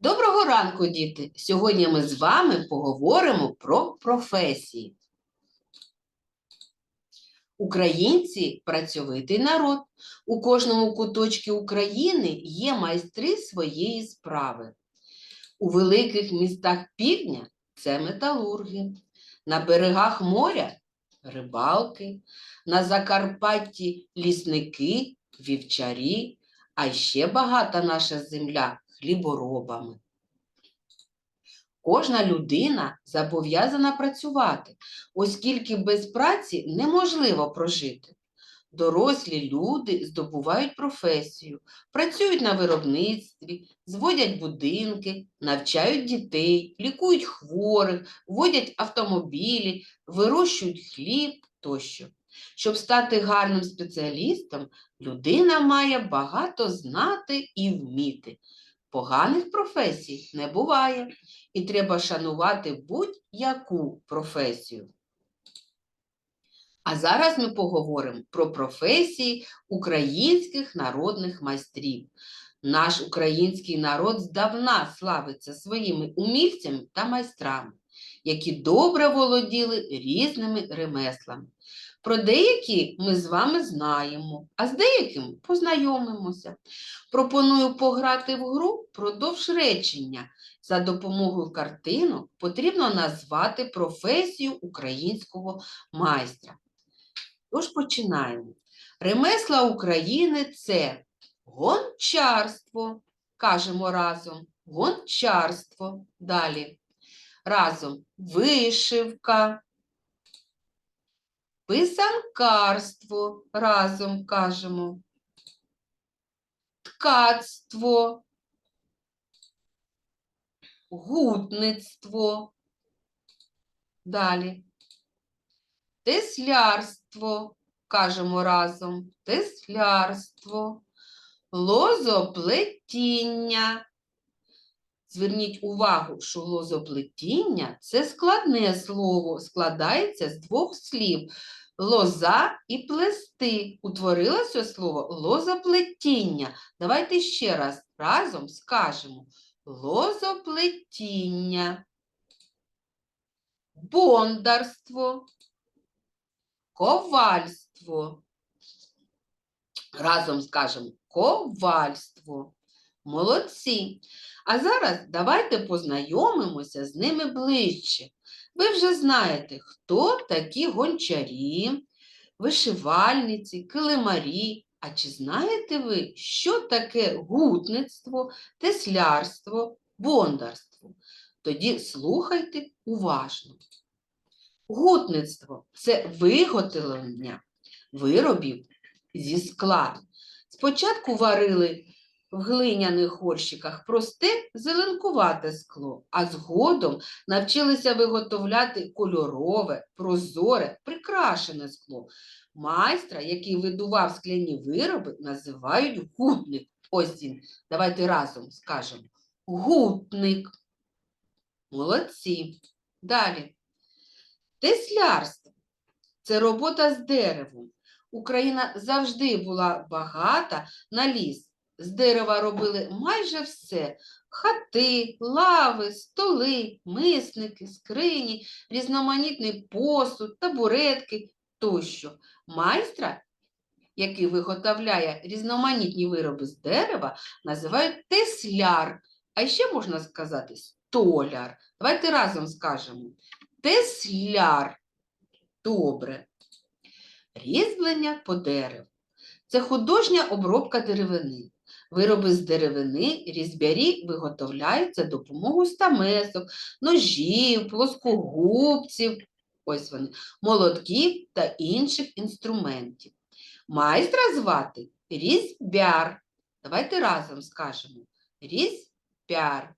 Доброго ранку, діти! Сьогодні ми з вами поговоримо про професії. Українці працьовитий народ. У кожному куточку України є майстри своєї справи. У великих містах півдня це металурги, на берегах моря рибалки, на Закарпатті лісники, вівчарі, а ще багата наша земля хліборобами. Кожна людина зобов'язана працювати, оскільки без праці неможливо прожити. Дорослі люди здобувають професію, працюють на виробництві, зводять будинки, навчають дітей, лікують хворих, водять автомобілі, вирощують хліб тощо. Щоб стати гарним спеціалістом, людина має багато знати і вміти. Поганих професій не буває, і треба шанувати будь-яку професію. А зараз ми поговоримо про професії українських народних майстрів. Наш український народ здавна славиться своїми умільцями та майстрами, які добре володіли різними ремеслами. Про деякі ми з вами знаємо, а з деякими познайомимося. Пропоную пограти в гру продовж речення. За допомогою картинок потрібно назвати професію українського майстра. Тож починаємо. Ремесла України це гончарство. Кажемо разом гончарство. Далі. Разом вишивка, писанкарство разом кажемо, ткацтво, гутництво. Далі. Теслярство, кажемо разом, теслярство, лозоплетіння. Зверніть увагу, що лозоплетіння це складне слово, складається з двох слів лоза і плести. Утворилося слово лозоплетіння. Давайте ще раз разом скажемо лозоплетіння, бондарство, ковальство. Разом скажемо ковальство. Молодці. А зараз давайте познайомимося з ними ближче. Ви вже знаєте, хто такі гончарі, вишивальниці, килимарі. А чи знаєте ви, що таке гутництво, теслярство, бондарство? Тоді слухайте уважно. Гутництво це виготовлення виробів зі скла. Спочатку варили в глиняних горщиках просте зеленкувате скло, а згодом навчилися виготовляти кольорове, прозоре, прикрашене скло. Майстра, який видував скляні вироби, називають гутник. Ось він. Давайте разом скажемо. Гутник. Молодці. Далі. Теслярство це робота з деревом. Україна завжди була багата на ліс. З дерева робили майже все: хати, лави, столи, мисники, скрині, різноманітний посуд, табуретки тощо. Майстра, який виготовляє різноманітні вироби з дерева, називають тесляр, а ще можна сказати столяр. Давайте разом скажемо. Тесляр. Добре. Різьблення по дереву. Це художня обробка деревини. Вироби з деревини різьбярі виготовляють за допомогою стамесок, ножів, плоскогубців, ось вони, молотків та інших інструментів. Майстра звати різьбяр. Давайте разом скажемо різьбяр.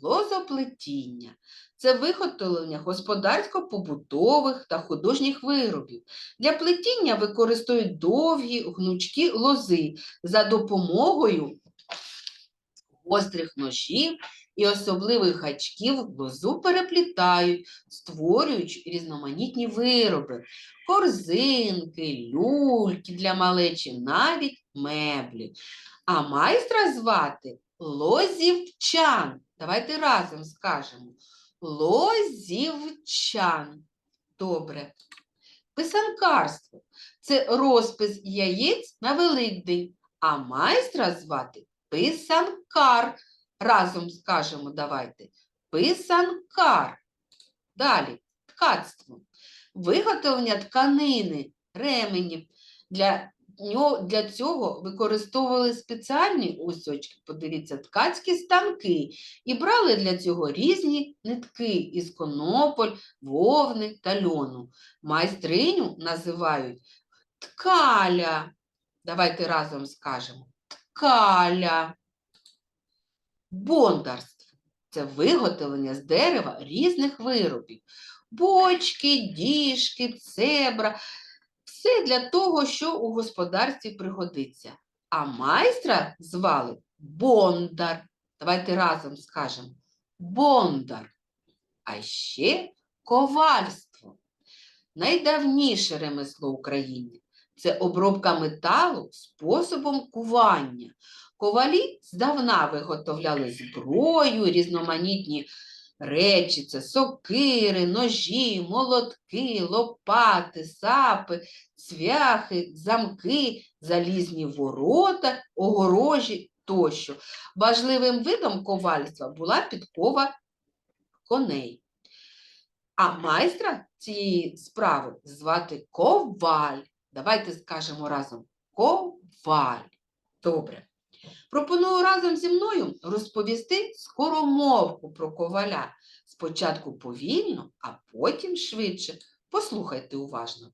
Лозоплетіння це виготовлення господарсько-побутових та художніх виробів. Для плетіння використовують довгі гнучкі лози за допомогою гострих ножів і особливих гачків лозу переплітають, створюючи різноманітні вироби, корзинки, люльки для малечі, навіть меблі. А майстра звати Лозівчан. Давайте разом скажемо. Лозівчан. Добре. Писанкарство це розпис яєць на Великдень, а майстра звати писанкар. Разом скажемо давайте. Писанкар. Далі ткацтво. Виготовлення тканини, ременів. Для, для цього використовували спеціальні ось очки, подивіться, ткацькі станки і брали для цього різні нитки із конополь, вовни та льону. Майстриню називають ткаля. Давайте разом скажемо. Ткаля. Бондарство це виготовлення з дерева різних виробів. Бочки, діжки, цебра. Все для того, що у господарстві пригодиться. А майстра звали Бондар. Давайте разом скажемо. Бондар. А ще ковальство. Найдавніше ремесло України. Це обробка металу способом кування. Ковалі здавна виготовляли зброю, різноманітні речі, це сокири, ножі, молотки, лопати, сапи, цвяхи, замки, залізні ворота, огорожі тощо. Важливим видом ковальства була підкова коней. А майстра цієї справи звати коваль. Давайте скажемо разом коваль. Добре. Пропоную разом зі мною розповісти скоромовку про коваля. Спочатку повільно, а потім швидше. Послухайте уважно.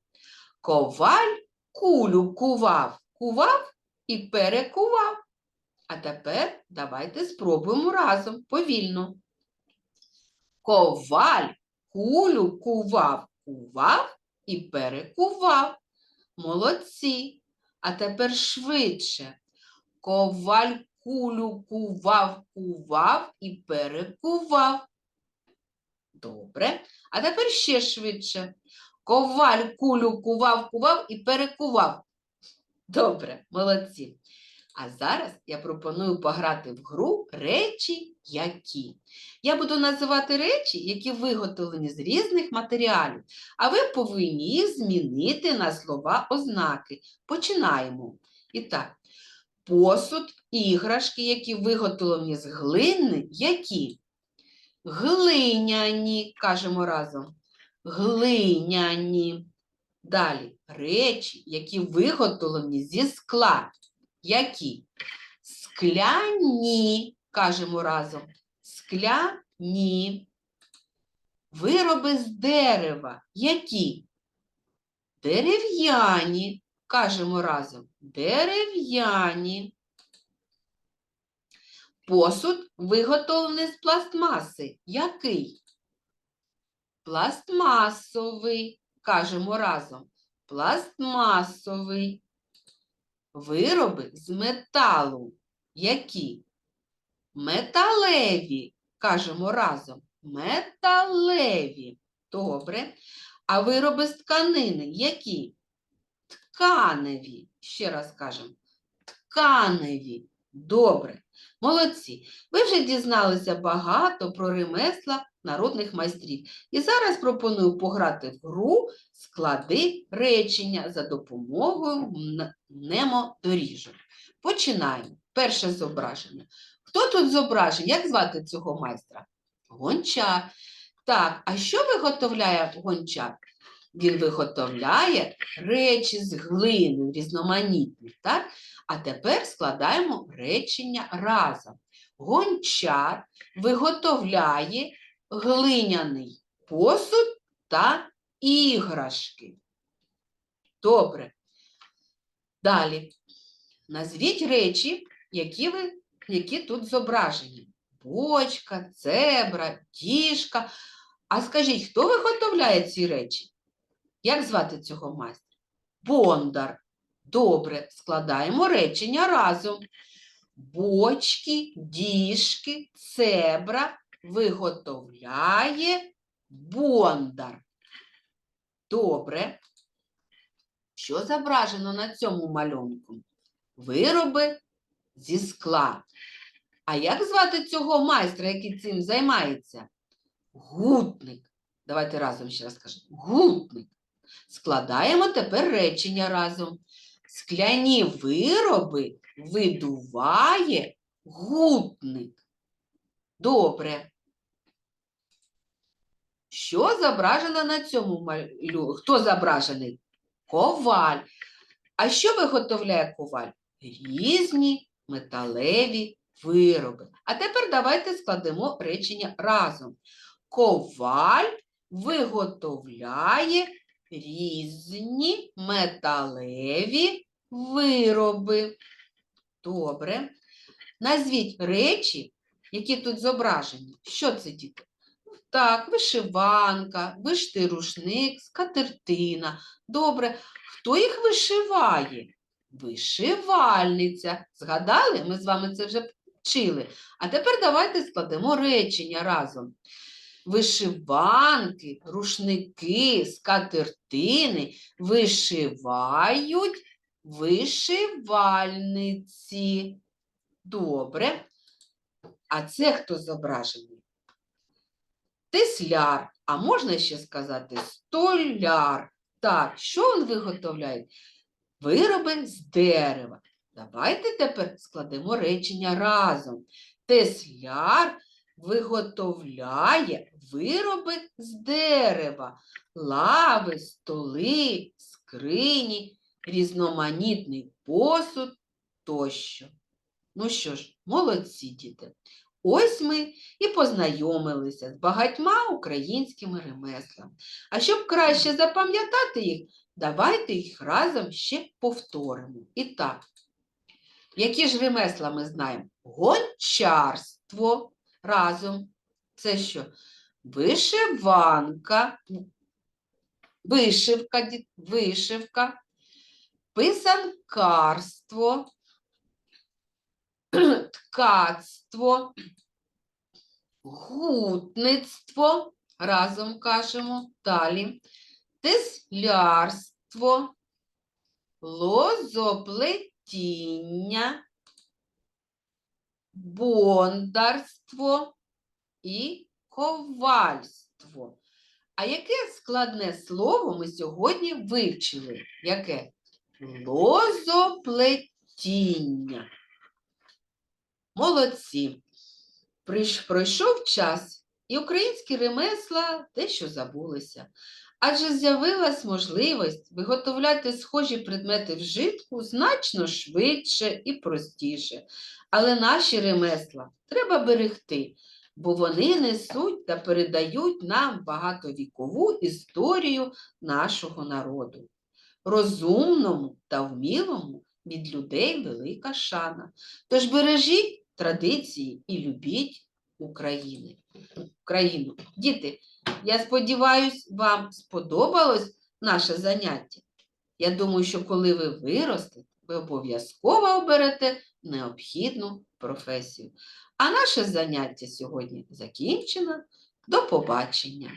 Коваль кулю кував, кував і перекував. А тепер давайте спробуємо разом повільно. Коваль кулю кував, кував і перекував. Молодці. А тепер швидше. Коваль кулю кував, кував і перекував. Добре. А тепер ще швидше. Коваль кулю кував, кував і перекував. Добре, молодці. А зараз я пропоную пограти в гру речі які. Я буду називати речі, які виготовлені з різних матеріалів, а ви повинні їх змінити на слова ознаки. Починаємо. І так, посуд, іграшки, які виготовлені з глини, які? Глиняні, кажемо разом. Глиняні. Далі речі, які виготовлені зі скла. Які? Скляні, кажемо разом. Скляні. Вироби з дерева. Які? Дерев'яні, кажемо разом. Дерев'яні. Посуд виготовлений з пластмаси. Який? Пластмасовий, кажемо разом. Пластмасовий. Вироби з металу. Які? Металеві, кажемо разом. Металеві. Добре. А вироби з тканини які? Тканеві. Ще раз кажемо. Тканеві. Добре. Молодці. Ви вже дізналися багато про ремесла народних майстрів. І зараз пропоную пограти в гру склади речення за допомогою м- мнемодоріжок. Починаємо. Перше зображення. Хто тут зображений? Як звати цього майстра? Гончар. Так, а що виготовляє гончар? Він виготовляє речі з глини різноманітні, так? А тепер складаємо речення разом. Гончар виготовляє глиняний посуд та іграшки. Добре. Далі. Назвіть речі, які, ви, які тут зображені. Бочка, цебра, діжка. А скажіть, хто виготовляє ці речі? Як звати цього майстра? Бондар. Добре, складаємо речення разом. Бочки, діжки, цебра виготовляє бондар. Добре. Що зображено на цьому малюнку? вироби зі скла. А як звати цього майстра, який цим займається? Гутник. Давайте разом ще раз скажемо. Гутник. Складаємо тепер речення разом. Скляні вироби видуває гутник. Добре. Що зображено на цьому малю? Хто зображений? Коваль. А що виготовляє коваль? Різні металеві вироби. А тепер давайте складемо речення разом. Коваль виготовляє різні металеві вироби. Добре. Назвіть речі, які тут зображені. Що це, діти? Так, вишиванка, вишитий рушник, скатертина. Добре. Хто їх вишиває? Вишивальниця. Згадали? Ми з вами це вже вчили. А тепер давайте складемо речення разом. Вишиванки, рушники, скатертини вишивають вишивальниці. Добре. А це хто зображений? Тесляр, а можна ще сказати столяр. Так, що він виготовляє? Вироби з дерева. Давайте тепер складемо речення разом. Тесляр виготовляє вироби з дерева, лави, столи, скрині, різноманітний посуд тощо. Ну що ж, молодці діти. Ось ми і познайомилися з багатьма українськими ремеслами. А щоб краще запам'ятати їх, давайте їх разом ще повторимо. І так, які ж ремесла ми знаємо? Гончарство разом. Це що? Вишиванка, вишивка, вишивка, писанкарство, ткацтво, гутництво, разом кажемо, далі, теслярство, лозоплетіння, бондарство і ковальство. А яке складне слово ми сьогодні вивчили? Яке? Лозоплетіння. Молодці. Прийш- Пройшов час, і українські ремесла дещо забулися. Адже з'явилась можливість виготовляти схожі предмети вжитку значно швидше і простіше. Але наші ремесла треба берегти, бо вони несуть та передають нам багатовікову історію нашого народу. Розумному та вмілому від людей велика шана. Тож бережіть традиції і любіть України. Україну. Діти, я сподіваюся, вам сподобалось наше заняття. Я думаю, що коли ви виростете, ви обов'язково оберете необхідну професію. А наше заняття сьогодні закінчено. До побачення!